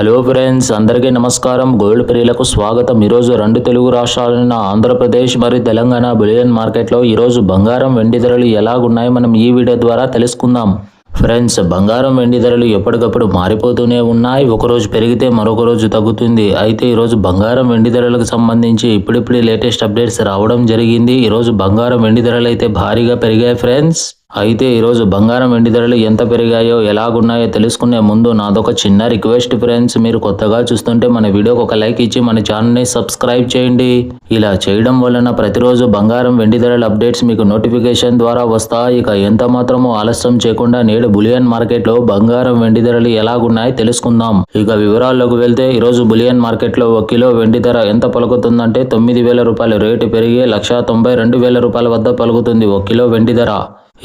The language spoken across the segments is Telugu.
హలో ఫ్రెండ్స్ అందరికీ నమస్కారం. గోల్డ్ ప్రియులకు స్వాగతం. ఈరోజు రెండు తెలుగు రాష్ట్రాలైన ఆంధ్రప్రదేశ్ మరియు తెలంగాణ బులియన్ మార్కెట్లో ఈరోజు బంగారం వెండి ధరలు ఎలాగున్నాయో మనం ఈ వీడియో ద్వారా తెలుసుకుందాం. ఫ్రెండ్స్ బంగారం వెండి ధరలు ఎప్పటికప్పుడు మారిపోతూనే ఉన్నాయి. ఒకరోజు పెరిగితే మరొక రోజు తగ్గుతుంది. అయితే ఈరోజు బంగారం వెండి ధరలకు సంబంధించి ఇప్పుడిప్పుడే లేటెస్ట్ అప్డేట్స్ రావడం జరిగింది. ఈరోజు బంగారం వెండి ధరలు అయితే భారీగా పెరిగాయి ఫ్రెండ్స్. అయితే ఈరోజు బంగారం వెండి ధరలు ఎంత పెరిగాయో ఎలాగున్నాయో తెలుసుకునే ముందు నాదొక చిన్న రిక్వెస్ట్ ఫ్రెండ్స్. మీరు కొత్తగా చూస్తుంటే మన వీడియోకి ఒక లైక్ ఇచ్చి మన ఛానల్ని సబ్స్క్రైబ్ చేయండి. ఇలా చేయడం వలన ప్రతిరోజు బంగారం వెండి ధరల అప్డేట్స్ మీకు నోటిఫికేషన్ ద్వారా వస్తాయి. ఇక ఎంత మాత్రమో ఆలస్యం చేయకుండా నేడు బులియన్ మార్కెట్లో బంగారం వెండి ధరలు ఎలాగున్నాయో తెలుసుకుందాం. ఇక వివరాల్లోకి వెళ్తే ఈరోజు బులియన్ మార్కెట్లో ఒక కిలో వెండి ధర ఎంత పలుకుతుందంటే తొమ్మిది వేల రూపాయల రేటు పెరిగి లక్ష తొంభై రెండు వేల రూపాయల వద్ద పలుకుతుంది. ఒక కిలో వెండి ధర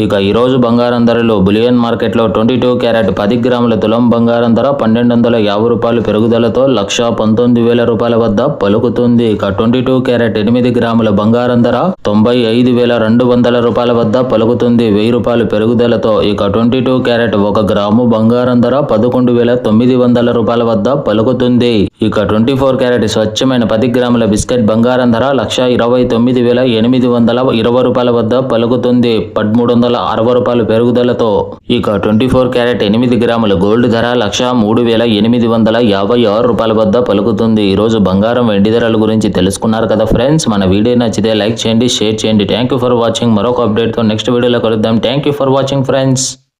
ఇక ఈరోజు బంగారం ధరలు బులియన్ మార్కెట్లో ట్వంటీ టూ క్యారెట్ పది గ్రాముల తులం బంగారం ధర పన్నెండు వందల యాభై రూపాయలు పెరుగుదలతో లక్ష పంతొమ్మిది వేల రూపాయల వద్ద పలుకుతుంది. ఇక ట్వంటీ టూ క్యారెట్ ఎనిమిది గ్రాముల బంగారం ధర తొంభై ఐదు వేల రెండు వందల రూపాయల వద్ద పలుకుతుంది. వెయ్యి రూపాయలు పెరుగుదలతో ఇక ట్వంటీ టూ క్యారెట్ ఒక గ్రాము బంగారం ధర పదకొండు వేల తొమ్మిది వందల రూపాయల వద్ద పలుకుతుంది. ఇక ట్వంటీ ఫోర్ క్యారెట్ స్వచ్ఛమైన పది గ్రాముల బిస్కెట్ బంగారం ధర లక్ష ఇరవై తొమ్మిది వేల ఎనిమిది వందల ఇరవై రూపాయల వద్ద పలుకుతుంది. పదమూడు వందల అరవై రూపాయలు పెరుగుదలతో ఇక ట్వంటీ ఫోర్ క్యారెట్ ఎనిమిది గ్రాముల గోల్డ్ ధర లక్ష మూడు వేల ఎనిమిది వందల యాభై ఆరు రూపాయల వద్ద పలుకుతుంది. ఈరోజు బంగారం వెండి ధరల గురించి తెలుసుకున్నారు కదా ఫ్రెండ్స్. మన వీడియో నచ్చితే లైక్ చేయండి షేర్ చేయండి. థ్యాంక్ యూ ఫర్ వాచింగ్ మరొక అప్డేట్తో నెక్స్ట్ వీడియోలో కలుద్దాం. Thank you for watching friends